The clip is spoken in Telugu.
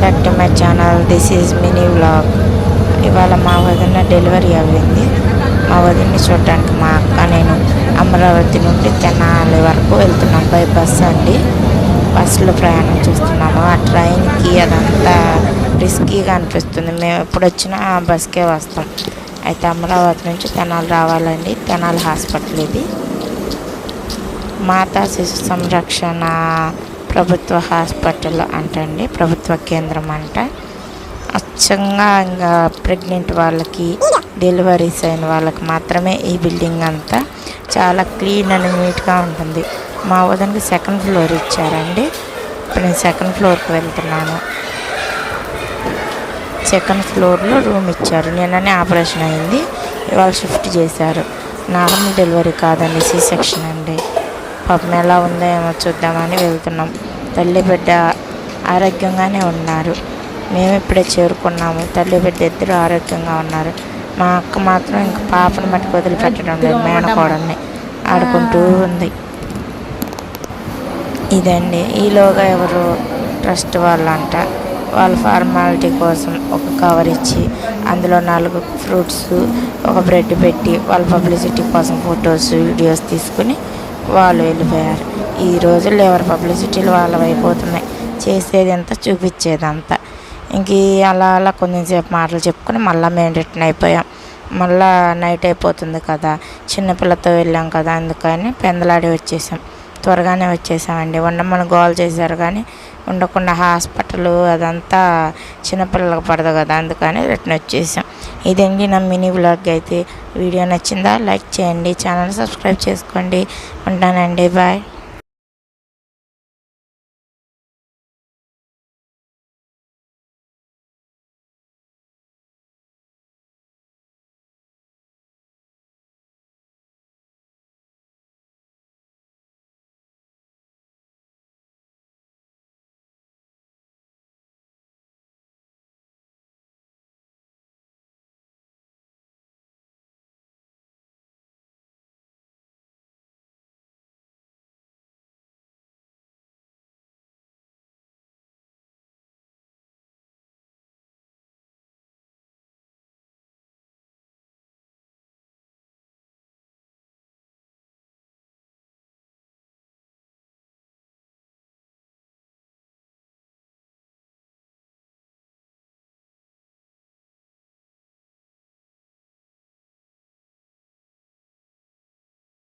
Back to my channel this is mini vlog ఇవాళ మా వదిన డెలివరీ అవ్వింది. మా వదిన్ని చూడటానికి మా అక్క నేను అమరావతి నుండి తెనాలి వరకు వెళ్తున్నాం. బై బస్ అండి. బస్సులో ప్రయాణం చేస్తున్నాము. ఆ ట్రైన్కి అదంతా రిస్కీగా అనిపిస్తుంది. మేము ఎప్పుడు వచ్చినా ఆ బస్కే వస్తాం. అయితే అమరావతి నుంచి తెనాలి రావాలండి. తెనాలి హాస్పిటల్ ఇది. మాతా శిశు సంరక్షణ ప్రభుత్వ హాస్పిటల్ అంటండి ప్రభుత్వ కేంద్రం అంట. అచ్చంగా ఇంకా ప్రెగ్నెంట్ వాళ్ళకి డెలివరీస్ అయిన వాళ్ళకి మాత్రమే ఈ బిల్డింగ్ అంతా చాలా క్లీన్ అండ్ నీట్గా ఉంటుంది. మా వదనకి సెకండ్ ఫ్లోర్ ఇచ్చారండి. ఇప్పుడు నేను సెకండ్ ఫ్లోర్కి వెళ్తున్నాను. సెకండ్ ఫ్లోర్లో రూమ్ ఇచ్చారు. నిన్ననే ఆపరేషన్ అయింది. ఇవాళ షిఫ్ట్ చేశారు. నార్మల్ డెలివరీ కాదండి సి సెక్షన్ అండి. పాపం ఎలా ఉందో ఏమో చూద్దామని వెళ్తున్నాం. తల్లి బిడ్డ ఆరోగ్యంగానే ఉన్నారు. మేము ఇప్పుడే చేరుకున్నాము. తల్లి బిడ్డ ఇద్దరు ఆరోగ్యంగా ఉన్నారు. మా అక్క మాత్రం ఇంక పాపను మట్టుకు వదిలిపెట్టడం లేదు. మేనకోడల్ని ఆడుకుంటూ ఉంది. ఇదండి. ఈలోగా ఎవరు ట్రస్ట్ వాళ్ళంట. వాళ్ళ ఫార్మాలిటీ కోసం ఒక కవర్ ఇచ్చి అందులో నాలుగు ఫ్రూట్స్ ఒక బ్రెడ్ పెట్టి వాళ్ళ పబ్లిసిటీ కోసం ఫొటోస్ వీడియోస్ తీసుకుని వాళ్ళు వెళ్ళిపోయారు. ఈ రోజుల్లో ఎవరి పబ్లిసిటీలు వాళ్ళవి అయిపోతున్నాయి చేసేది ఎంత చూపించేది అంత ఇంక అలా అలా అలా కొంచెంసేపు మాటలు చెప్పుకొని మళ్ళీ మేము రిటర్న్ అయిపోయాం. మళ్ళా నైట్ అయిపోతుంది కదా. చిన్నపిల్లతో వెళ్ళాం కదా అందుకని పెందలాడి వచ్చేసాం. త్వరగానే వచ్చేసామండి. ఉండమని గోల్ చేశారు కానీ ఉండకుండా హాస్పిటల్ అదంతా చిన్నపిల్లలకు పడదు కదా అందుకని రిటర్న్ వచ్చేసాం. ఇదండి నా మినీ బ్లాగ్ అయితే. వీడియో నచ్చిందా? లైక్ చేయండి. ఛానల్ సబ్స్క్రైబ్ చేసుకోండి. ఉంటానండి. బాయ్.